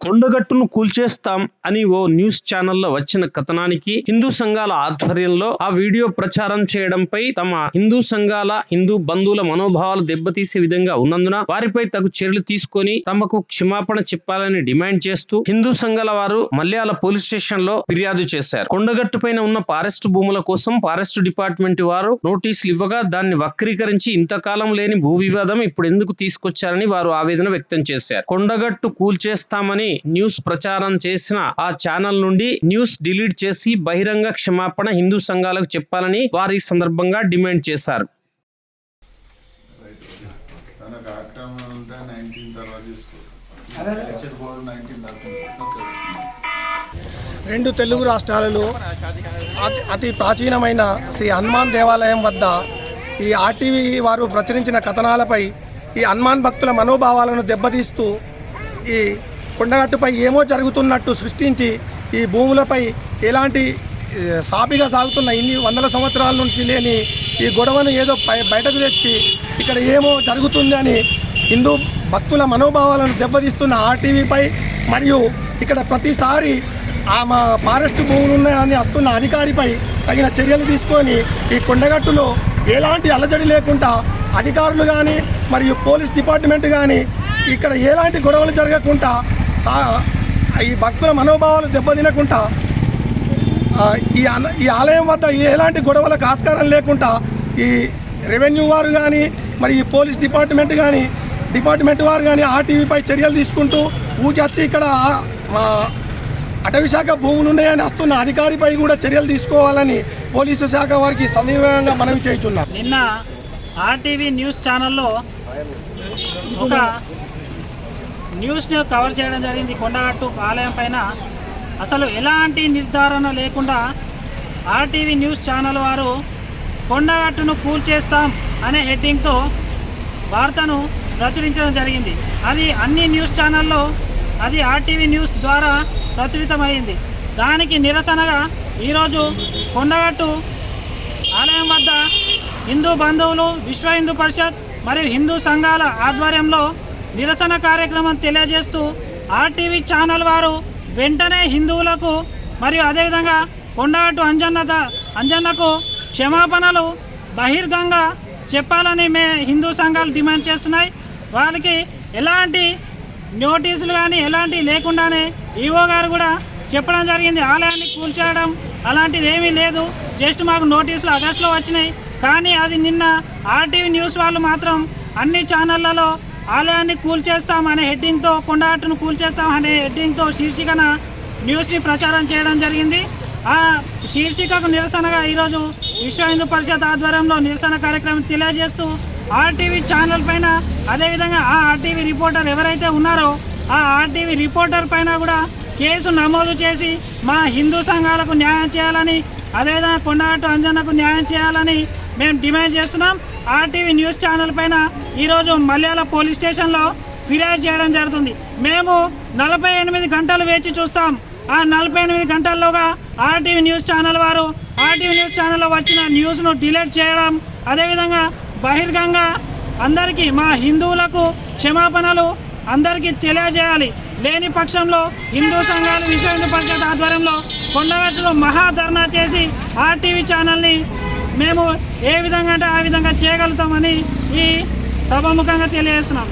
కొండగట్టును కూల్చేస్తాం అని ఓ న్యూస్ ఛానల్లో వచ్చిన కథనానికి హిందూ సంఘాల ఆధ్వర్యంలో ఆ వీడియో ప్రచారం చేయడంపై తమ హిందూ సంఘాల హిందూ బంధువుల మనోభావాలు దెబ్బతీసే విధంగా ఉన్నందున వారిపై తగు చర్యలు తీసుకొని తమకు క్షమాపణ చెప్పాలని డిమాండ్ చేస్తూ హిందూ సంఘాల వారు మల్యాల పోలీస్ స్టేషన్లో ఫిర్యాదు చేశారు. కొండగట్టు పైన ఉన్న ఫారెస్ట్ భూముల కోసం ఫారెస్ట్ డిపార్ట్మెంట్ వారు నోటీసులు ఇవ్వగా దాన్ని వక్రీకరించి ఇంతకాలం లేని భూ వివాదం ఇప్పుడు ఎందుకు తీసుకొచ్చారని వారు ఆవేదన వ్యక్తం చేశారు. కొండగట్టు కూల్చేస్తామని న్యూస్ ప్రచారం చేసిన ఆ ఛానల్ నుండి న్యూస్ డిలీట్ చేసి బహిరంగ క్షమాపణ హిందూ సంఘాలకు చెప్పాలని వారు ఈ సందర్భంగా డిమాండ్ చేశారు. రెండు తెలుగు రాష్ట్రాలలో అతి అతి ప్రాచీనమైన శ్రీ హనుమాన్ దేవాలయం వద్ద ఈ ఆర్టీవీ వారు ప్రచురించిన కథనాలపై ఈ హనుమాన్ భక్తుల మనోభావాలను దెబ్బతీస్తూ ఈ కొండగట్టుపై ఏమో జరుగుతున్నట్టు సృష్టించి ఈ భూములపై ఎలాంటి సాపిగా సాగుతున్న ఇన్ని వందల సంవత్సరాల నుంచి లేని ఈ గొడవను ఏదో బయటకు తెచ్చి ఇక్కడ ఏమో జరుగుతుంది అని హిందూ భక్తుల మనోభావాలను దెబ్బతీస్తున్న ఆర్టీవీపై మరియు ఇక్కడ ప్రతిసారి ఆ మా ఫారెస్ట్ భూములు ఉన్నాయని వస్తున్న అధికారిపై తగిన చర్యలు తీసుకొని ఈ కొండగట్టులో ఎలాంటి అలజడి లేకుండా అధికారులు కానీ మరియు పోలీస్ డిపార్ట్మెంట్ కానీ ఇక్కడ ఎలాంటి గొడవలు జరగకుండా సా ఈ భక్తుల మనోభావాలు దెబ్బతినకుండా ఈ ఈ ఆలయం వద్ద ఎలాంటి గొడవలకు ఆస్కారం లేకుండా ఈ రెవెన్యూ వారు కానీ మరి ఈ పోలీస్ డిపార్ట్మెంట్ కానీ డిపార్ట్మెంట్ వారు కానీ ఆర్టీవీపై చర్యలు తీసుకుంటూ ఊకి వచ్చి ఇక్కడ అటవీశాఖ మా అటవీ శాఖ భూములు ఉన్నాయని వస్తున్న అధికారిపై కూడా చర్యలు తీసుకోవాలని పోలీసు శాఖ వారికి సమీపంగా మనవి చేయుచున్నాం నిన్న ఆర్టీవీ న్యూస్ ఛానల్లో ఒక న్యూస్ని కవర్ చేయడం జరిగింది కొండగట్టు ఆలయం పైన. అసలు ఎలాంటి నిర్ధారణ లేకుండా ఆర్టీవీ న్యూస్ ఛానల్ వారు కొండగట్టును కూల్చేస్తాం అనే హెడ్డింగ్తో వార్తను ప్రచురించడం జరిగింది. అది అన్ని న్యూస్ ఛానల్లో అది ఆర్టీవీ న్యూస్ ద్వారా ప్రచురితమైంది. దానికి నిరసనగా ఈరోజు కొండగట్టు ఆలయం వద్ద హిందూ బంధువులు విశ్వ హిందూ పరిషత్ మరియు హిందూ సంఘాల ఆధ్వర్యంలో నిరసన కార్యక్రమం తెలియజేస్తూ ఆర్టీవీ ఛానల్ వారు వెంటనే హిందువులకు మరియు అదేవిధంగా కొండగట్టు అంజన్న అంజన్నకు క్షమాపణలు బహిర్గంగా చెప్పాలని మే హిందూ సంఘాలు డిమాండ్ చేస్తున్నాయి. వాళ్ళకి ఎలాంటి నోటీసులు కానీ ఎలాంటివి లేకుండానే ఈవో గారు కూడా చెప్పడం జరిగింది. ఆలయాన్ని కూల్చేయడం అలాంటిది ఏమీ లేదు. జస్ట్ మాకు నోటీసులు ఆగస్టులో వచ్చినాయి. కానీ అది నిన్న ఆర్టీవీ న్యూస్ వాళ్ళు మాత్రం అన్ని ఛానళ్ళలో ఆలయాన్ని కూల్చేస్తాం అనే హెడ్డింగ్తో కొండగట్టును కూల్చేస్తాం అనే హెడ్డింగ్తో శీర్షికన న్యూస్ని ప్రచారం చేయడం జరిగింది. ఆ శీర్షికకు నిరసనగా ఈరోజు విశ్వ హిందూ పరిషత్ ఆధ్వర్యంలో నిరసన కార్యక్రమం తెలియజేస్తూ ఆర్టీవీ ఛానల్ పైన అదేవిధంగా ఆ ఆర్టీవీ రిపోర్టర్ ఎవరైతే ఉన్నారో ఆ ఆర్టీవీ రిపోర్టర్ పైన కూడా కేసు నమోదు చేసి మా హిందూ సంఘాలకు న్యాయం చేయాలని అదేవిధంగా కొండగట్టు అంజన్నకు న్యాయం చేయాలని మేము డిమాండ్ చేస్తున్నాం ఆర్టీవీ న్యూస్ ఛానల్ పైన ఈరోజు మల్యాల పోలీస్ స్టేషన్లో ఫిర్యాదు చేయడం జరుగుతుంది. మేము నలభై ఎనిమిది గంటలు వేచి చూస్తాం. ఆ నలభై ఎనిమిది గంటల్లోగా ఆర్టీవీ న్యూస్ ఛానల్ వారు ఆర్టీవీ న్యూస్ ఛానల్లో వచ్చిన న్యూస్ను డిలీట్ చేయడం అదేవిధంగా బహిర్గంగా అందరికీ మా హిందువులకు క్షమాపణలు అందరికీ తెలియజేయాలి. లేని పక్షంలో హిందూ సంఘాలు విశ్వ హిందూ పరిషత్ ఆధ్వర్యంలో కొండగట్టులో మహాధర్నా చేసి ఆర్టీవీ ఛానల్ని మేము ఏ విధంగా అంటే ఆ విధంగా చేయగలుగుతామని ఈ సభాముఖంగా తెలియజేస్తున్నాం.